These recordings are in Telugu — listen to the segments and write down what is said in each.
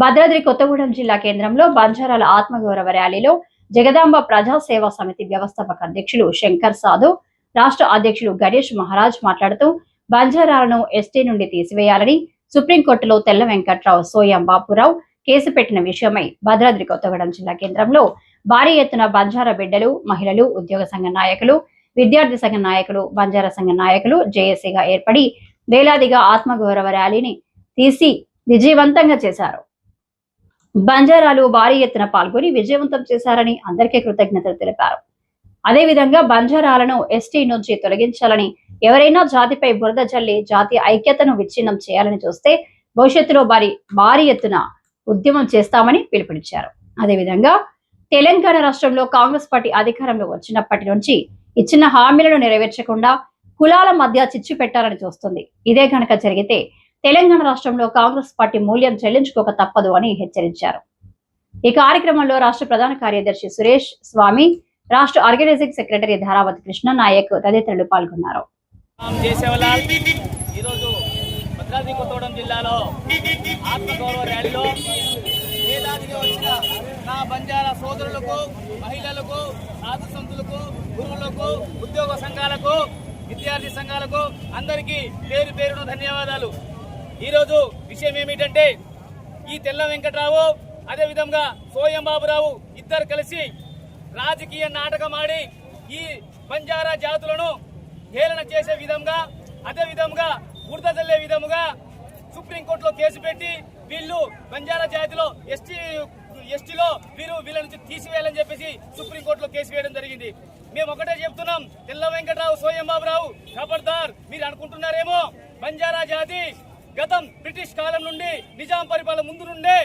భద్రాద్రి కొత్తగూడెం జిల్లా కేంద్రంలో బంజారాల ఆత్మగౌరవ ర్యాలీలో జగదాంబ ప్రజా సేవా సమితి వ్యవస్థాపక అధ్యక్షులు శంకర్ సాధు రాష్ట్ర అధ్యక్షులు గణేష్ మహారాజ్ మాట్లాడుతూ బంజారాలను ఎస్టీ నుండి తీసివేయాలని సుప్రీంకోర్టులో తెల్ల వెంకట్రావు సోయం బాపురావు కేసు పెట్టిన విషయమై భద్రాద్రి కొత్తగూడెం జిల్లా కేంద్రంలో భారీ ఎత్తున బంజారా బిడ్డలు మహిళలు ఉద్యోగ సంఘ నాయకులు విద్యార్థి సంఘ నాయకులు బంజారా సంఘ నాయకులు జేఏసీగా ఏర్పడి వేలాదిగా ఆత్మగౌరవ ర్యాలీని తీసి విజయవంతంగా చేశారు. బంజారాలు భారీ ఎత్తున పాల్గొని విజయవంతం చేశారని అందరికీ కృతజ్ఞతలు తెలిపారు. అదేవిధంగా బంజారాలను ఎస్టీ నుంచి తొలగించాలని ఎవరైనా జాతిపై బురద జల్లి జాతి ఐక్యతను విచ్ఛిన్నం చేయాలని చూస్తే భవిష్యత్తులో భారీ భారీ ఎత్తున ఉద్యమం చేస్తామని పిలుపునిచ్చారు. అదేవిధంగా తెలంగాణ రాష్ట్రంలో కాంగ్రెస్ పార్టీ అధికారంలో వచ్చినప్పటి నుంచి ఇచ్చిన హామీలను నెరవేర్చకుండా కులాల మధ్య చిచ్చు పెట్టాలని చూస్తుంది. ఇదే కనుక జరిగితే తెలంగాణ రాష్ట్రంలో కాంగ్రెస్ పార్టీ మూల్యం చెల్లించుకోక తప్పదు అని హెచ్చరించారు. ఈ కార్యక్రమంలో రాష్ట్ర ప్రధాన కార్యదర్శి సురేష్ స్వామి రాష్ట్ర ఆర్గనైజింగ్ సెక్రటరీ ధారావతి కృష్ణ నాయక్ తదితరులు పాల్గొన్నారు. భద్రాద్రి కొత్తగూడెం జిల్లాలో ఆత్మగౌరవ ర్యాలీలో వేలాదిగా వచ్చిన నా బంజారా సోదరులకు మహిళలకు సాధు సంతులకు గురువులకు ఉద్యోగ సంఘాలకు విద్యార్థి సంఘాలకు అందరికీ పేరు పేరున ధన్యవాదాలు. ఈరోజు విషయం ఏమిటంటే ఈ తెల్ల వెంకట్రావు అదేవిధంగా సోయం బాబురావు ఇద్దరు కలిసి రాజకీయ నాటకం ఆడి ఈ బంజారా జాతులను హేళన చేసే విధంగా అదేవిధంగా బురద చల్లే విధముగా సుప్రీంకోర్టులో కేసు పెట్టి వీళ్ళు బంజారా జాతిలో ఎస్టీ ఎస్టీలో వీరు వీళ్ళ నుంచి తీసివేయాలని చెప్పేసి సుప్రీంకోర్టులో కేసు వేయడం జరిగింది. మేము ఒకటే చెప్తున్నాం తెల్ల వెంకటరావు సోయం బాబురావు ఖబర్దార్ మీరు అనుకుంటున్నారేమో? బంజారా జాతి గతం బ్రిటిష్ కాలం నుండి నిజాం పరిపాలన ముందు నుండే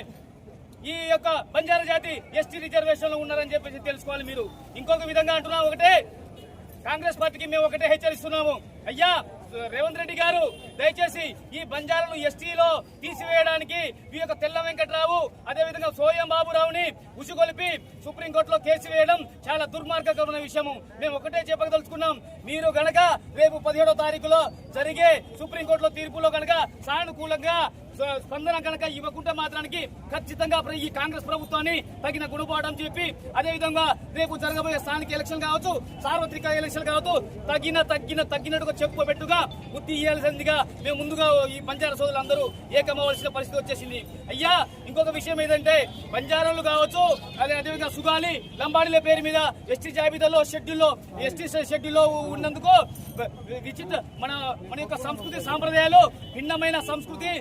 ఈ యొక్క బంజారా జాతి ఎస్టీ రిజర్వేషన్లో ఉన్నారని చెప్పేసి తెలుసుకోవాలి మీరు. ఇంకొక విధంగా అంటున్నాం ఒకటే కాంగ్రెస్ పార్టీకి మేము ఒకటే హెచ్చరిస్తున్నాము. అయ్యా రేవంత్ రెడ్డి గారు దయచేసి ఈ బంజారాను ఎస్టీలో తీసివేయడానికి ఈ యొక్క తెల్ల వెంకట్రావు అదేవిధంగా సోయం బాబురావుని ఉసుగొలిపి సుప్రీంకోర్టులో కేసు వేయడం చాలా దుర్మార్గకరమైన విషయము. మేము ఒకటే చెప్పదలుచుకున్నాం మీరు గనక రేపు పదిహేడో తారీఖులో జరిగే సుప్రీంకోర్టులో తీర్పులో గనక సానుకూలంగా స్పందన కనుక ఇవ్వకుంటే మాత్రానికి ఖచ్చితంగా ప్ర- ఈ కాంగ్రెస్ ప్రభుత్వాన్ని తగిన గుణపాఠం చెప్పి అదేవిధంగా రేపు జరగబోయే స్థానిక ఎలక్షన్ కావచ్చు సార్వత్రిక ఎలక్షన్ కావచ్చు తగిన తగ్గిన తగ్గినట్టుగా చెప్పుకోబెట్టుగా బుద్ధి ఇవ్వాల్సిందిగా మేము ముందుగా ఈ బంజారా సోదరులందరూ ఏకమవలసిన పరిస్థితి వచ్చేసింది. అయ్యా ఇంకొక విషయం ఏంటంటే బంజారాలు కావచ్చు అదే అదేవిధంగా సుగాలి లంబాడీల పేరు మీద ఎస్టీ జాబితాలో షెడ్యూల్లో ఎస్టీ షెడ్యూల్లో ఉన్నందుకు విచిత్ర మన మన యొక్క సంస్కృతి సాంప్రదాయాలు భిన్నమైన సంస్కృతి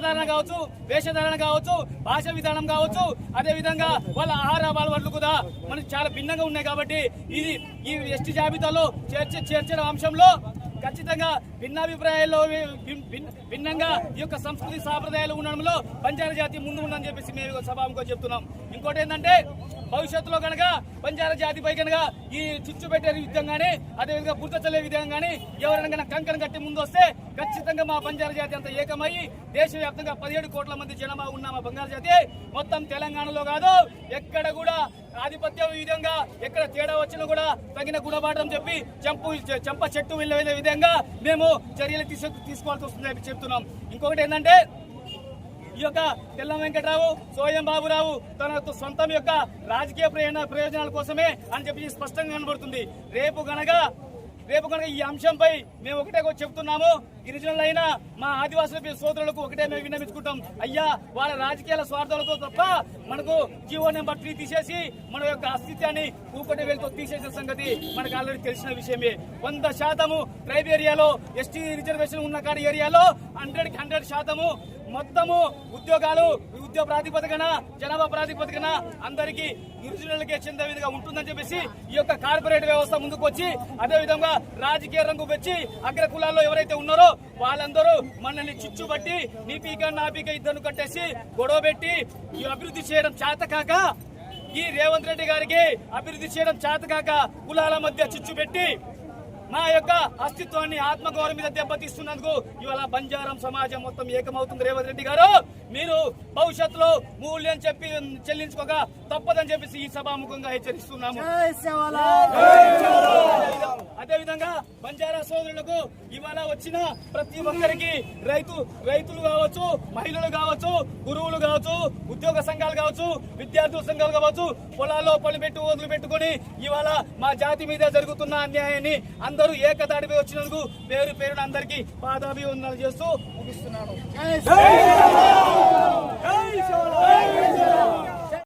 వస్త్రధారణ కావచ్చు వేషధారణ కావచ్చు భాష విధానం కావచ్చు అదే విధంగా వాళ్ళ ఆహార అలవాట్లు కూడా మనకు చాలా భిన్నంగా ఉన్నాయి కాబట్టి ఇది ఈ ఎస్టీ జాబితాలో చేర్చ చేర్చిన అంశంలో ఖచ్చితంగా భిన్నాభిప్రాయాల్లో భిన్- భిన్నంగా ఈ యొక్క సంస్కృతి సాంప్రదాయాలు ఉండడంలో బంజారా జాతి ముందు ఉందని చెప్పేసి మేము సభాముఖం చెప్తున్నాం. ఇంకోటి ఏంటంటే భవిష్యత్తులో కనుక బంజారా జాతిపై కనుక ఈ చిచ్చు పెట్టే విధంగానే అదేవిధంగా గుర్తచలే విధంగా విధంగానే ఎవరైనా కనుక కంకణం కట్టి ముందు వస్తే ఖచ్చితంగా మా బంజారా జాతి అంతా ఏకమై దేశవ్యాప్తంగా పదిహేడు కోట్ల మంది జనాభా ఉన్న మా బంగారు జాతి. మొత్తం తెలంగాణలో కాదు ఎక్కడ కూడా ఆధిపత్యం విధంగా ఎక్కడ తేడా వచ్చినా కూడా తగిన గుణపాఠం చెప్పి చెంపు చెంప చెట్టు వెళ్ళే విధంగా మేము చర్యలు తీసు తీసుకోవాల్సి వస్తుందని చెప్తున్నాం. ఇంకొకటి ఏంటంటే ఈ యొక్క తెల్ల వెంకటరావు సోయం బాబురావు తన సొంతం యొక్క రాజకీయ ప్రయోజన ప్రయోజనాల కోసమే అని చెప్పి స్పష్టంగా కనబడుతుంది. రేపు గనక రేపు కనుక ఈ అంశంపై మేము ఒకటే చెప్తున్నాము గిరిజనులు అయినా మా ఆదివాసుల సోదరులకు ఒకటే మేము విన్నమించుకుంటాం అయ్యా వాళ్ళ రాజకీయాల స్వార్థాలతో తప్ప మనకు జీవో నెంబర్ త్రీ తీసేసి మన యొక్క అస్తిత్వాన్ని కూకటి వేలతో తీసేసిన సంగతి మనకు ఆల్రెడీ తెలిసిన విషయమే. వంద శాతము ట్రైబ్ ఏరియాలో ఎస్టీ రిజర్వేషన్ ఉన్న కాడి ఏరియాలో హండ్రెడ్కి హండ్రెడ్ శాతము మొత్తము ఉద్యోగాలు ఉద్యోగ ప్రాతిపదికన జనాభా ప్రాతిపదికన అందరికీ గిరిజనులకే చెందే విధంగా ఉంటుందని చెప్పేసి ఈ యొక్క కార్పొరేట్ వ్యవస్థ ముందుకు వచ్చి అదే విధంగా రాజకీయ రంగు వచ్చి అగ్ర కులాల్లో ఎవరైతే ఉన్నారో వాళ్ళందరూ మనల్ని చిచ్చుబట్టి నీ పీక నా పీక ఇద్దరు కట్టేసి గొడవ పెట్టి ఈ అభివృద్ధి చేయడం చేతకాక ఈ రేవంత్ రెడ్డి గారికి అభివృద్ధి చేయడం చేతకాక కులాల మధ్య చిచ్చు పెట్టి మా యొక్క అస్తిత్వాన్ని ఆత్మగౌరవం మీద దెబ్బతీస్తున్నందుకు ఇవాళ బంజారం సమాజం మొత్తం ఏకమవుతుంది. రేవంత్ రెడ్డి గారు మీరు భవిష్యత్తులో మూల్యం చెప్పి చెల్లించుకోక తప్పదని చెప్పేసి ఈ సభాముఖంగా హెచ్చరిస్తున్నాము. అదే విధంగా సందర్భంగా బంజారా సోదరులకు ఇవాళ వచ్చిన ప్రతి ఒక్కరికి రైతు రైతులు కావచ్చు మహిళలు కావచ్చు గురువులు కావచ్చు ఉద్యోగ సంఘాలు కావచ్చు విద్యార్థుల సంఘాలు కావచ్చు పొలాల్లో పనిపెట్టు వదులు పెట్టుకొని ఇవాళ మా జాతి మీద జరుగుతున్న అన్యాయాన్ని అందరూ ఏకతాటిపై వచ్చినందుకు పేరు పేరున అందరికీ పాదాభివందనలు చేస్తూ ముగిస్తున్నాను